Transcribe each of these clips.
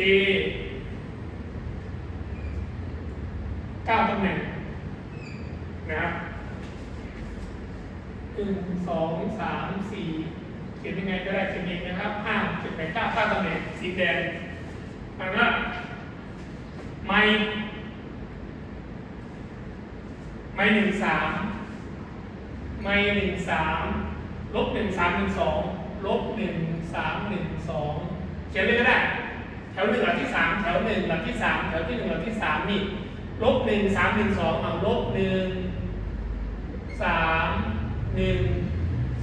A เก้าตำแหน่งนะครับหนึ่งสองสามสี่เขียนยังไงก็ได้เขียนเองนะครับห้าเจ็ดแปดเก้าเก้าตำแหน่งสีแดงอันนั้นไม่ไม่หนึ่งสามไม่หนึ่งสามลบหนึ่งสามหนึ่งสองลบหนึ่งสามหนึ่งสองเขียนเลยก็ได้ วหนึ่งหลักที่สามแถวหนึ่งหลักที่สามแถวที่หนึ่งหลักที่สามนี่ลบหนึ่งสามหนึ่งสองเอาลบหนึ่งสามหนึ่ง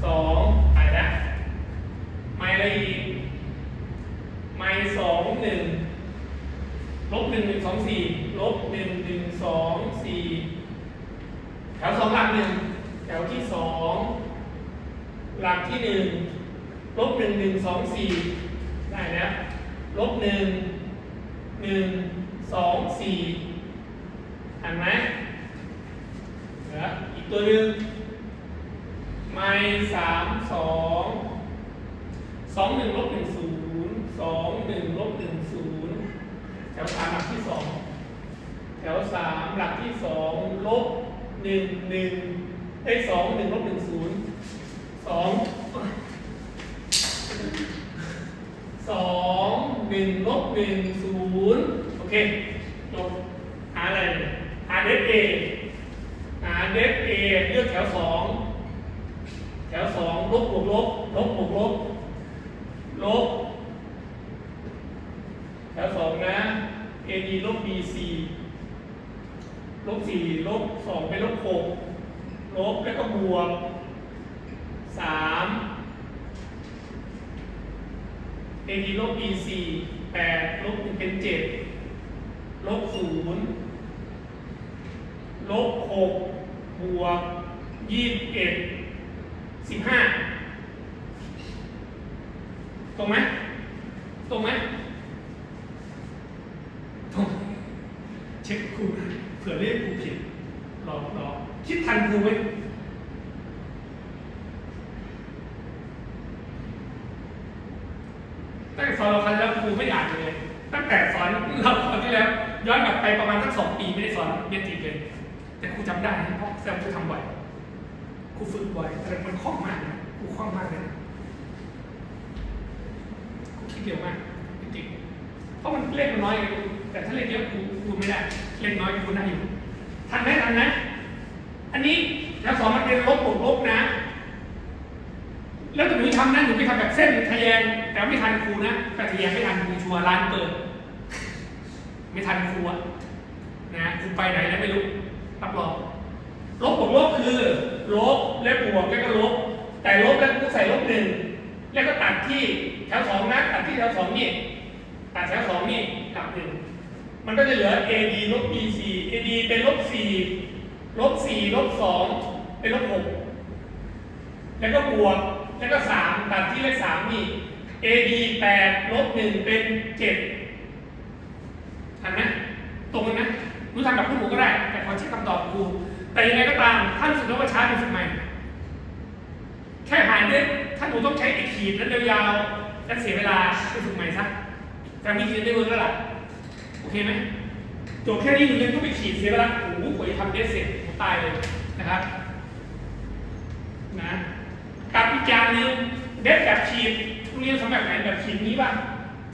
สองไปแล้วไม่อะไรอีกไม่สองหนึ่งลบหนึ่งหนึ่งสองสี่ลบหนึ่งหนึ่งสองสี่แถวสองหลักหนึ่งแถวที่สองหลักที่หนึ่งลบหนึ่งหนึ่งสองสี่ได้แล้ว ลบหนึ่งหนึ่งสองสี่อ่านไหมเหลืออีกตัวหนึ่งไม่สามสองสองหนึ่งลบหนึ่งศูนย์สองหนึ่งลบหนึ่งศูนย์แถวสามหลักที่สองแถวสามหลักที่สองลบหนึ่งหนึ่งได้สองหนึ่งลบหนึ่งศูนย์สองสอง หนึ่งลบหนึ่งศูนย์โอเคจบหาอะไรหาเดฟเอหาเดฟเอเลือกแถวสองแถวสองลบบวกลบลบบวกลบลบแถวสองนะ AD ลบ BC ลบสี่ลบสองเป็นลบหกลบแล้วก็บวกสาม AD ลบ BC แปดลบหนึ่งเป็นเจ็ดลบศูนย์ลบหกบวกยี่สิบเอ็ดสิบห้าตรงไหมตรงไหมตรงเช็คครูเผื่อเรียกครูผิดรอรอคิดทันครูไหม ตั้งแต่สอนเราครั้งแล้วครูไม่อ่านเลย ตั้งแต่สอนเราครั้งที่แล้ว ย้อนกลับไปประมาณสักสองปีไม่ได้สอนเรียนจีเลย แต่ครูจำได้เพราะแซมครูทำบ่อยครูฝึกบ่อยแต่มันคล่องมากนะครูคล่องมากเลยครูคิดเร็วมากจริงๆเพราะมันเล่นมันน้อยไงแต่ถ้าเล่นเยอะครูครูไม่ได้เล่นน้อยครูได้อยู่ทันไหมทันไหมอันนี้แล้วสอนมันเป็นลบบวกลบนะแล้วแต่หนูทำนะหนูไปทำแบบเส้นทะแยงแต่ไม่ทันครูนะแต่ทะแยงไม่ทันครูชัวร์ร้านเปิด ไม่ทันครูอะนะครูไปไหนแล้วไม่รู้รับรองลบบวกลบคือลบและบวกแล้วก็ลบ แต่ลบแล้วก็ใส่ลบหนึ่งแล้วก็ตัดที่แถวสองนะตัดที่แถวสองนี่ตัดแถวสองนี่หลักหนึ่งมันก็จะเหลือ AD ลบ BC AD เป็นลบสี่ลบสี่ลบสองเป็นลบหกแล้วก็บวกแล้วก็สามตัดที่เลขสามนี่ AD แปดลบหนึ่งเป็นเจ็ด ทันไหมตรงกันไหมรู้ทำแบบพวกหนูก็ได้ แต่ขอเช็คคำตอบครูแต่ยังไงก็ตามถ้านรู้สึกว่าช้าเป็นฝึกใหม่แค่หารเนี่ยถ้าหนูต้องใช้ไอ้ขีดนั้นยาวๆแล้วเสียเวลาไปฝึกใหม่ซะแต่มีขีดได้เวิร์กแล้วล่ะโอเคไหมโจทย์แค่นี้หนูยังต้องไปขีดเสียเวลาโอ้โหกว่าจะทำเดสเสร็จผมตายเลยนะครับนะกับอีกอย่างหนึ่งเด็ดแบบขีดทุเรียนสำแบบไหนแบบขีดนี้ป่ะ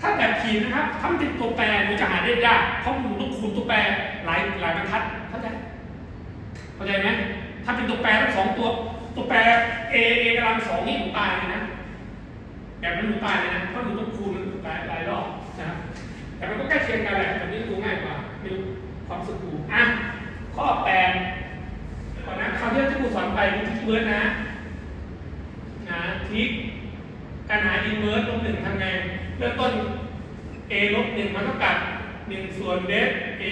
ถ้าแบบขีดนะครับถ้ามันเป็นตัวแปรมันจะหาได้ยากเพราะมันต้องคูณตัวแปรหลายหลายบรรทัดเข้าใจเข้าใจไหมถ้าเป็นตัวแปรทั้งสองตัวตัวแปร a a กำลังสองนี่หนูตายเลยนะแบบนั้นหนูตายเลยนะเพราะหนูต้องคูณหลายหลายรอบนะครับแต่มันก็ใกล้เคียงกันแหละแต่นี้ดูง่ายกว่าไม่รู้ความสุขกูอะข้อแปดก่อนนะคราวที่ที่ครูสอนไปมันที่เบิร์ดนะนะทิกการหาอินเวอร์สลบหนึ่งทำไงเริ่มต้น a ลบหนึ่งมันเท่ากับหนึ่งส่วนเดฟ a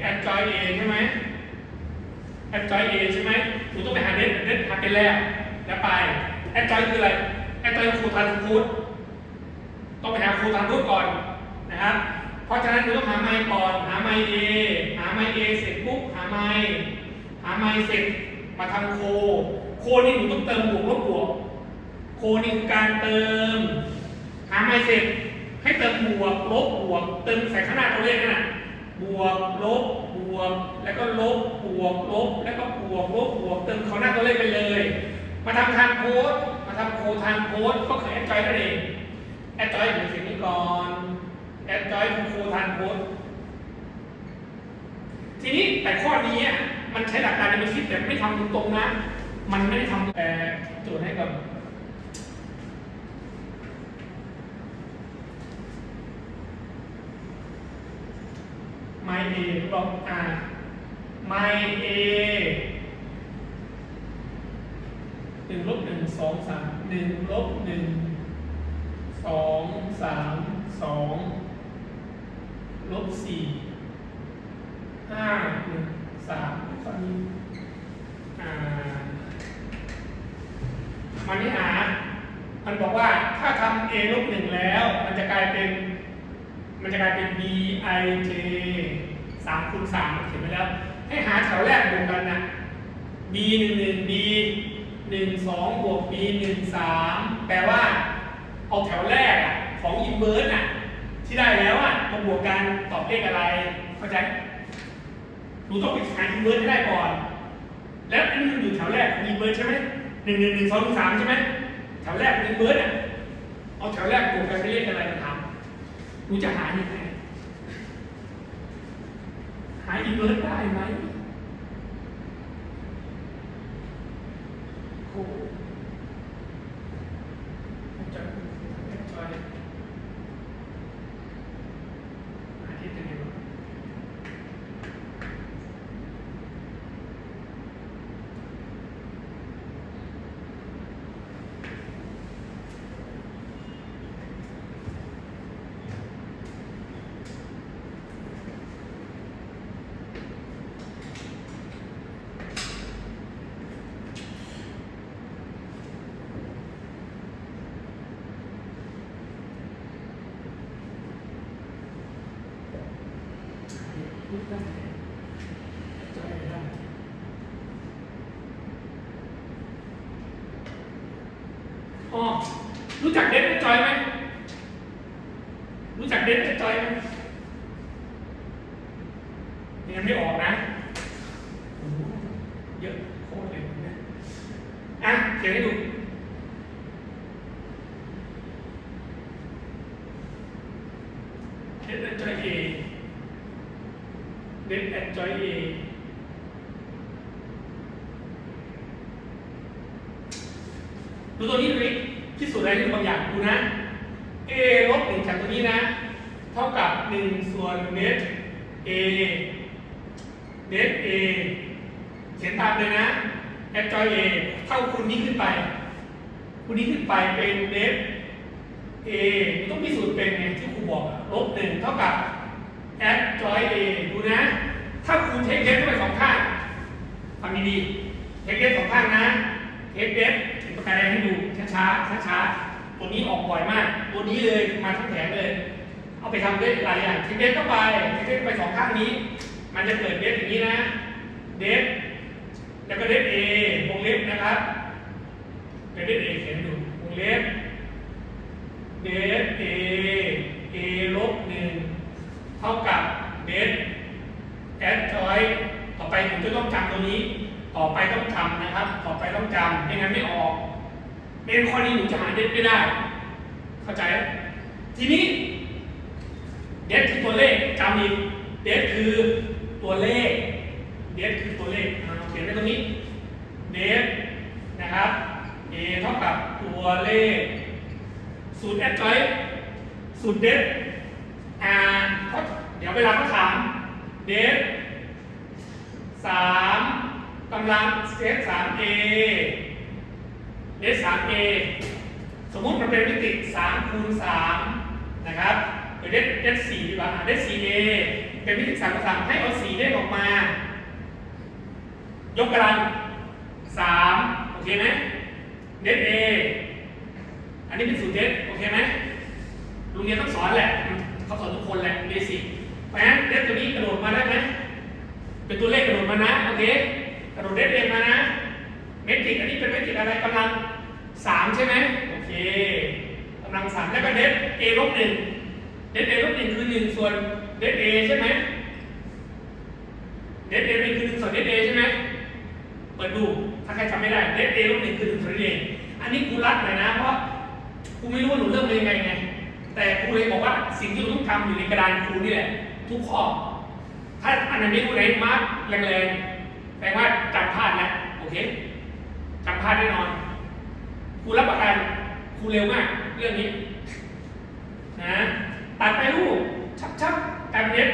แอดจอย a ใช่ไหมแอดจอย a ใช่ไหมหนูต้องไปหาเดฟเดฟหาเป็นแล้วแล้วไปแอดจอยคืออะไรแอดจอยคือครูทานฟูดต้องไปหาครูทานฟูดก่อนนะครับเพราะฉะนั้นหนูต้องหาไมค์ก่อนหาไมค์ a หาไมค์ a เสร็จปุ๊บหาไมค์หาไมค์เสร็จมาทำโค โคนี่หนูต้องเติมบวกลบบวก โคนี่คือการเติม หาไม่เสร็จ ให้เติมบวกลบบวกเติมใส่ข้างหน้าตัวเลขนั่นน่ะบวกลบบวก แล้วก็ลบบวกลบ แล้วก็บวกลบบวกเติมเขาหน้าตัวเลขไปเลย มาทำทางโค้ดมาทำโค้ดทางโค้ดก็คือแอดจอยนั่นเองแอดจอยอยู่เสียงนี้ก่อนแอดจอยคือโค้ดทางโค้ดทีนี้แต่ข้อนี้มันใช้หลักการในบัญชีแต่ไม่ทำตรงๆนะ มันไม่ได้ทำแต่โจทย์ให้กับ my a ลบ r my a หนึ่งลบหนึ่งสองสามหนึ่งลบหนึ่งสองสามสองลบสี่ห้าหนึ่งสามตอนนี้อ่ามันนี่หา มันบอกว่าถ้าทำ a ลบหนึ่งแล้ว มันจะกลายเป็น มันจะกลายเป็น b i j สามคูณสามเขียนไปแล้ว ให้หาแถวแรกบวกกันนะ b หนึ่งหนึ่ง b หนึ่งสองบวก b หนึ่งสามแปลว่า เอาแถวแรกอะของอินเวอร์สอะที่ได้แล้วอะมาบวกกันตอบเลขอะไร เข้าใจหนูต้องไปหาอินเวอร์สให้ได้ก่อน แล้วอันนี้มันอยู่แถวแรกของอินเวอร์สใช่ไหมหนึ่งหนึ่งหนึ่งสองหนึ่งสามใช่ไหมแถวแรกของอินเวอร์สอะเอาแถวแรกบวกกันไปเลขอะไรมาทำ กูจะหายังไงหาอินเวอร์สได้ไหมโอ้จะจอยหาที่จะเดียวพูดได้จอยได้อ๋อรู้ จอยไหมรู้จักเด็ดจอยไหมยังไม่ออกนะเยอะโคตรเลยนะอะเขียนให้ดูจอยเอเด็ดจอยเอดูตัวนี้ดูดิพิสูจน์อะไรที่บางอย่างดูนะ a ลบหนึ่งจากตัวนี้นะ เท่ากับหนึ่งส่วนเน็ต a เน็ต a เขียนตามเลยนะ add joy a เท่าคูณนี้ขึ้นไปคูณนี้ขึ้นไปเป็นเน็ต a มันต้องพิสูจน์เป็นไงที่ครูบอกลบหนึ่งเท่ากับ add joy a ดูนะ ถ้าคูณเทคเดสเข้าไปสองข้างฟังดีๆเทคเดสสองข้างนะเทคเดสเป็นประกาศอะไรให้ดูช้าๆช้าๆ ตัวนี้ออกบ่อยมาก ตัวนี้เลยมาทั้งแผงเลย เอาไปทำได้หลายอย่างเทคเดสเข้าไปทคเดสเข้าไปสองข้างนี้ มันจะเกิดเดสอย่างนี้นะ เดสแล้วก็เดส a วงเล็บนะครับเดส a เขียนดูวงเล็บเดฟเอเอลบหนึ่งเท่ากับเดฟแอดจอยต่อไปผมจะต้องจำตัวนี้ ต่อไปต้องจำนะครับ ต่อไปต้องจำไม่งั้นไม่ออก เมนข้อนี้หนูจะหาเด็ดไม่ได้ เข้าใจ ทีนี้ เด็ดคือตัวเลขจำอีกเด็ดคือตัวเลข เด็ดคือตัวเลขเขียนไว้ตรงนี้ เด็ดนะครับ a เท่ากับตัวเลขสูตรแอดจอสูตรเด็ด r เดี๋ยวเวลาเขาถาม เด็ดสามกำลังเซตสาม a S3A สมมุติมันเป็นมิติ3คูณ3นะครับหรือ S4 ดีกว่า S4A เป็นมิติ3คูณ3ให้เอา4เลขออกมา ยกกำลัง3โอเคไหม S4A อันนี้เป็นสูตรเทสโอเคไหมโรงเรียนต้องสอนแหละเขาสอนทุกคนแหละเบสิกเพราะฉะนั้นเลขตัวนี้กระโดดมาได้ไหมเป็นตัวเลขกระโดดมานะโอเคกระโดดเด็ดเอนมานะเมตริกอันนี้เป็นเมตริกอะไรกำลัง สามใช่ไหมโอเคกำลังสามแล้วก็เด็ด a ลบหนึ่งหนึ่งส่วนเดฟเอใช่ไหมเดฟเอเป็นคือหนึ่งส่วนเดฟเอใช่ไหมเปิดดูถ้าใครจำไม่ได้เดฟเอลบหนึ่งคือหนึ่งส่วนเดฟเออันนี้ครูรัดหน่อยนะเพราะครูไม่รู้ว่าหนูเริ่มมายังไงไงแต่ครูเลยบอกว่าสิ่งที่หนูต้องทำอยู่ในกระดานครูนี่แหละทุกข้อถ้าอันไหนไม่รู้ไหนมาร์กแรงๆแปลว่าจำพลาดแล้วโอเคจำพลาดแน่นอน ครูรับประกันครูเร็วมาก เรื่องนี้นะตัดไปลูกชับชับกลายเป็นเอฟ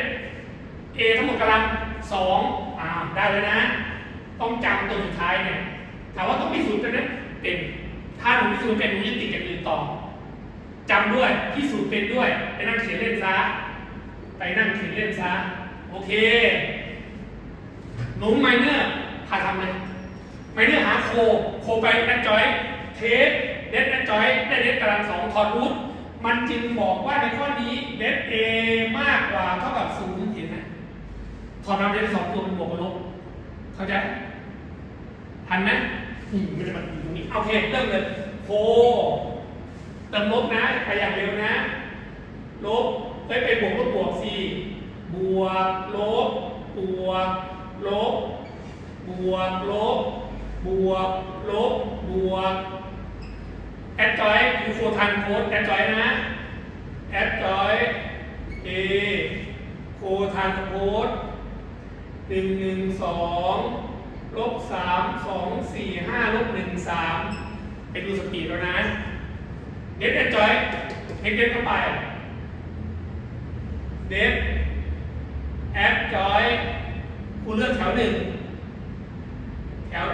เอทั้งหมดกำลังสองอ่าได้เลยนะ ต้องจำตัวสุดท้ายเนี่ยถามว่าต้องพิสูจน์กันนะเป็นถ้าหนูพิสูจน์เป็นหนูจะติดกันอื่นต่อจำด้วยพิสูจน์เป็นด้วยไปนั่งเขียนเล่นซะไปนั่งเขียนเล่นซะโอเคหนูไมเนอร์พาทำเลยไมเนอร์หาโคโคไปแอนจอย เทสเดสแอนจอยได้เดสกำลังสองถอดรูทมันจึงบอกว่าในข้อนี้เดฟเอมากกว่าเท่ากับศูนย์เห็นไหมถอดนำเดฟสองตัวเป็นบวกกับลบเข้าใจทันไหมอืมมันจะมาอยู่ตรงนี้โอเคเริ่มเลยโคเติมลบนะไปอย่างเร็วนะ ลบไปไปบวกลบบวกสี่บวกลบบวกลบบวกลบบวกลบบวก แอดจอยคือโฟทันโค้ดแอดจอยนะแอดจอยเอโฟทันโค้ดหนึ่งหนึ่งสองลบสามสองสี่ห้าลบหนึ่งสามไปดูสปีดแล้วนะเดฟแอดจอยเด็กเด็เข้าไปเดฟแอดจอยคุณเลือกแถวหนึ่งแถว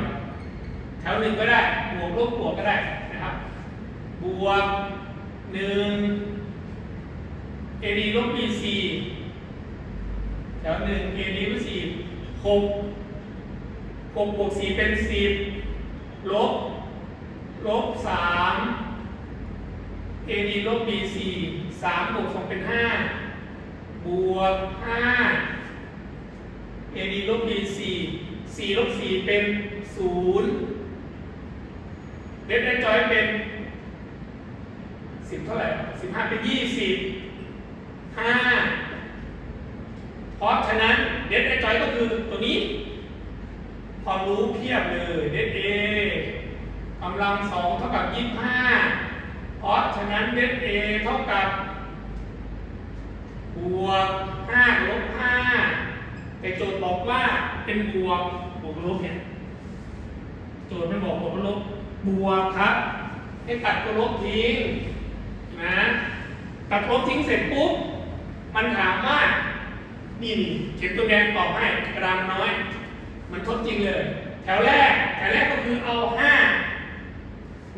แถวหนึ่งก็ได้บวกลบบวกก็ได้ บวกหนึ่ง AD ลบ BC แถวหนึ่ง AD ลบสี่หกหกบวกสี่เป็นสิบลบลบสาม AD ลบ BC สามบวกสองเป็นห้าบวกห้า AD ลบ BC สี่ลบสี่เป็นศูนย์เดฟแอนจอยเป็น สิบเท่าไหร่สิบห้าเป็นยี่สิบห้าเพราะฉะนั้นเดฟไอจอยก็คือตัวนี้ ความรู้เพียบเลยเดฟเอกำลังสองเท่ากับยี่สิบห้าเพราะฉะนั้นเดฟเอเท่ากับบวกห้าลบห้าแต่โจทย์บอกว่าเป็นบวกบวกลบเนี่ยโจทย์ไม่บอกบวกลบบวกครับให้ตัดตัวลบทิ้ง ตัดลบทิ้งเสร็จปุ๊บ มันถามว่า นี่นี่เขียนตัวแดงตอบให้กระดานน้อย มันทดจริงเลย แถวแรก แถวแรกก็คือเอาห้า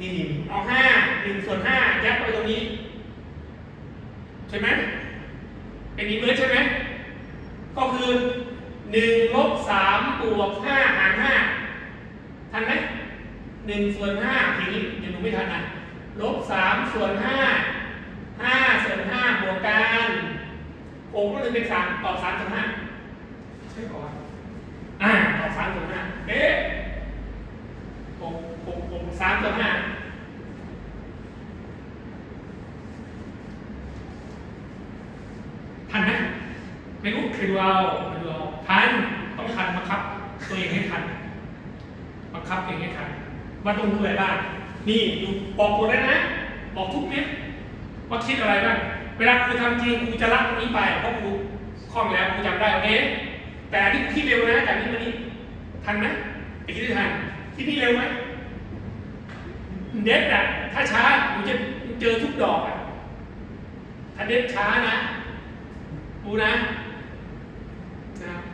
นี่นี่เอาห้าหนึ่งส่วนห้ายัดไปตรงนี้ ใช่ไหมเป็นนี้เบิร์ใช่ไหมก็คือหนึ่งลบสามบวกห้าหารห้าทันไหมหนึ่งส่วนห้าทีนี้เดี๋ยวหนูไม่ทันนะลบสามส่วนห้าห้า ส่วนห้าบวกกันหกก็เลยเป็นสามตอบสามส่วนห้าใช่ก่อนอ่าตอบสามส่วนห้าเอ๊ะหกหกหกสามส่วนห้าทันไหมไม่รู้เคยดูเอาเคยดูเอาทันต้องทันบังคับ ตัวเองให้ทันบังคับตัวเองให้ทันว่าต้องรู้อะไรบ้างนี่ดูบอกหมดแล้วนะ บอกทุกเม็ดว่าคิดอะไรบ้าง เวลาครูทำจริงครูจะรับตรงนี้ไปเพราะครูคล่องแล้วครูจำได้โอเคแต่อันนี้คิดเร็วนะจากนี้มานี้ทันไหมไปคิดได้ทันคิดนี่เร็วไหมเด็ดอะถ้าช้าหนูจะเจอทุกดอกอะถ้าเด็ดช้านะดูนะ